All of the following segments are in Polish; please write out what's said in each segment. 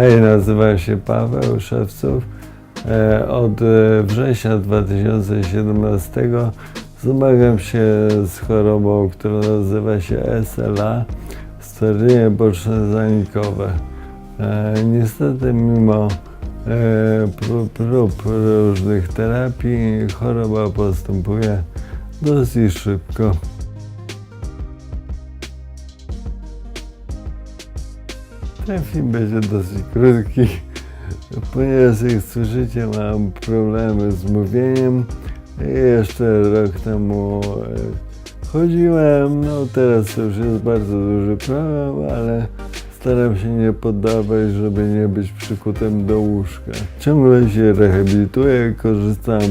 Hej, nazywam się Paweł Szewców. E, Od e, września 2017 zmagam się z chorobą, która nazywa się SLA, stwardnienie boczno-zanikowe. E, Niestety mimo pró- prób różnych terapii choroba postępuje dosyć szybko. Ten film będzie dosyć krótki, ponieważ jak słyszycie mam problemy z mówieniem. Jeszcze rok temu e, chodziłem, no teraz już jest bardzo duży problem, ale staram się nie poddawać, żeby nie być przykutym do łóżka. Ciągle się rehabilituję, korzystam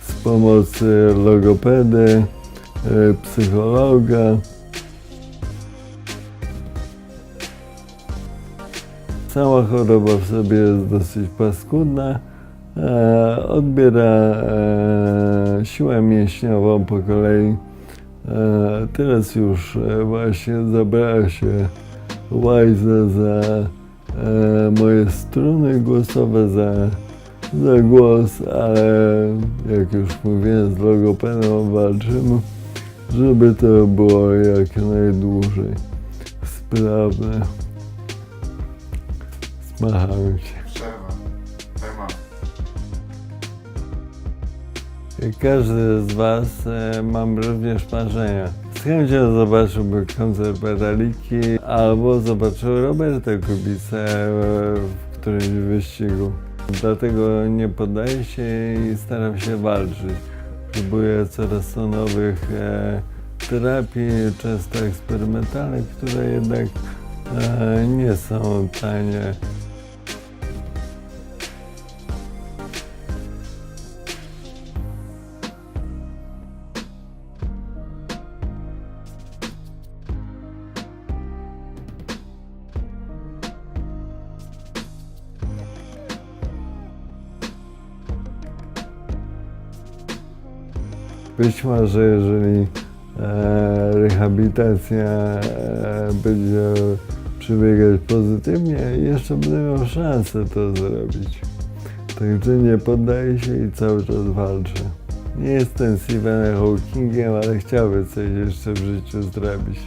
z pomocy logopedy, e, psychologa. Cała choroba w sobie jest dosyć paskudna. E, odbiera e, siłę mięśniową po kolei. E, teraz już właśnie zabrała się łajza za moje struny głosowe, za, za głos, ale jak już mówiłem, z logopedą walczymy, żeby to było jak najdłużej sprawne. Smachałem się. Przerwa. Temat. Każdy z Was e, mam również marzenia. Z chęcią zobaczyłbym koncert Metaliki albo zobaczył Roberta Kubicę e, w którymś wyścigu. Dlatego nie poddaję się i staram się walczyć. Próbuję coraz to nowych e, terapii, często eksperymentalnych, które jednak e, nie są tanie. Być może jeżeli e, rehabilitacja e, będzie przebiegać pozytywnie, jeszcze będę miał szansę to zrobić. Także nie poddaję się i cały czas walczę. Nie jestem Stephenem Hawkingiem, ale chciałbym coś jeszcze w życiu zrobić.